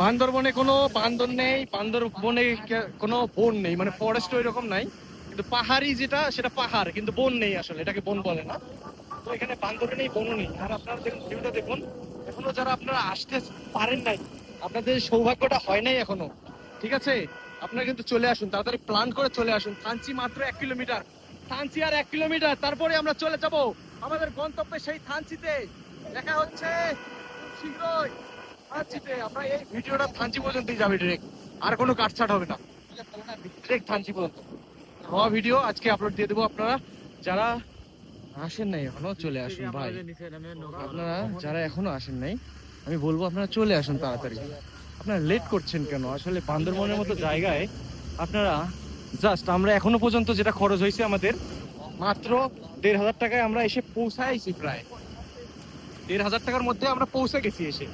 বান্দরবনে কোনো বান্দর নেই, বান্দরবনে কোনো বন নেই মানে ফরেস্ট ওই রকম নাই। কিন্তু পাহাড়ি যেটা, সেটা পাহাড়, কিন্তু বন নেই আসলে, এটাকে বন বলে না। তো এখানে বান্দর নেই বনও নেই। আর আপনারা দেখুন দেখুন, এখনও যারা আপনারা আসতে পারেন নাই, আপনাদের সৌভাগ্যটা হয় নাই এখনও। ঠিক আছে? আপনারা কিন্তু চলে আসুন, তাড়াতাড়ি প্ল্যান করে চলে আসুন। থানচি মাত্র এক কিলোমিটার। থানচি আর এক কিলোমিটার, তারপরে আমরা চলে যাব। আমাদের গন্তব্যে সেই থানচিতে। দেখা হচ্ছে শীঘ্রই। আমরা এই ভিডিওটা থানচি পর্যন্তই যাবে ডিরেক্ট আর কোনো কাটছাট হবে না। ডিরেক্ট থানচি পর্যন্ত। নয়া ভিডিও আজকে আপলোড দিয়ে দেবো আপনারা। যারা আসেন নাই এখনও চলে আসুন ভাই। আপনারা যারা এখনও আসেন নাই আমি বলব আপনারা চলে আসুন তাড়াতাড়ি। আপনারা লেট করছেন কেন? আসলে বান্দরবনের মতো জায়গায় আপনারা জাস্ট আমরা এখনও পর্যন্ত যেটা খরচ হয়েছে আমাদের মাত্র দেড় হাজার টাকায় আমরা এসে পৌঁছাইছি প্রায়। দেড় হাজার টাকার মধ্যে আমরা পৌঁছে গেছি এসে।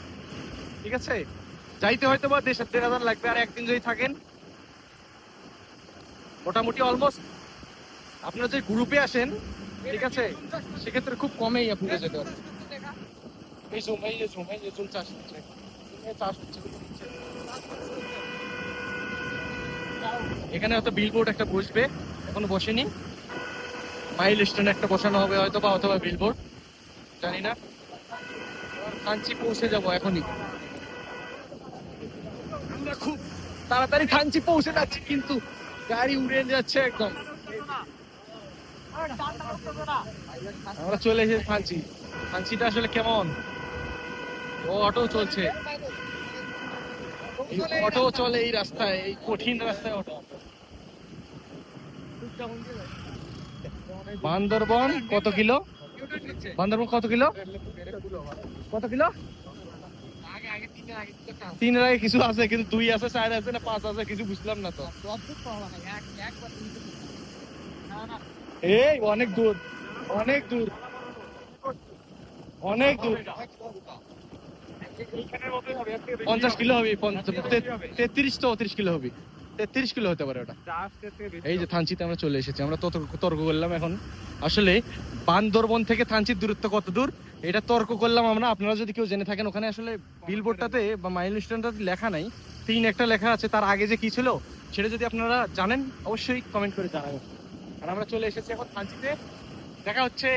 ঠিক আছে? যাইতে হয়তো বা দেড় দেড় হাজার লাগবে, আর একদিন যদি থাকেন, মোটামুটি অলমোস্ট আপনারা যে গ্রুপে আসেন, ঠিক আছে? সেক্ষেত্রে খুব কমেই আপনি যেতে পারেন। এখানে হয়তো বিলবোর্ড একটা বসবে, এখনও বসেনি। মাইল স্ট্যান্ড একটা বসানো হবে হয়তো বা, অথবা বিলবোর্ড জানি না। কাঞ্চি পৌঁছে যাব এখনই। আমরা খুব তাড়াতাড়ি কাঞ্চি পৌঁছে যাচ্ছি, কিন্তু গাড়ি উড়ে যাচ্ছে একদম। আমরা চলে এসেছি ফাঁচি ফাঁচিটা আসলে কেমন? ও, অটো চলছে। অটো চলে এই রাস্তায়, এই কঠিন রাস্তায় অটো। বান্দরবন কত কিলো? বান্দরবন কত কিলো? কত কিলো? তিনের আগে কিছু আছে কিন্তু দুই আছে চার আছে না পাঁচ আছে কিছু বুঝলাম না তো। এই অনেক দূর অনেক দূর অনেক দূর। পঞ্চাশ কিলো হবে তেত্রিশ চৌত্রিশ কিলো হবে। তেত্রিশ কিলো হতে পারে ওটা। এই যে থানচিতে আমরা চলে এসেছি আমরা তর্ক করলাম এখন। আসলে বান্দরবন থেকে থানচির দূরত্ব কত দূর? এটা তর্ক করলাম আমরা। আপনারা যদি কেউ জেনে থাকেন ওখানে আসলে বিলবোর্ডটাতে বা মাইল স্ট্যান্ডটাতে লেখা নাই। তিন একটা লেখা আছে তার আগে যে কি ছিল সেটা যদি আপনারা জানেন অবশ্যই কমেন্ট করে জানাবেন। আর আমরা চলে এসেছি এখন থানচিতে দেখা হচ্ছে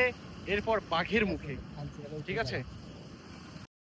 এরপর বাঘের মুখে। ঠিক আছে?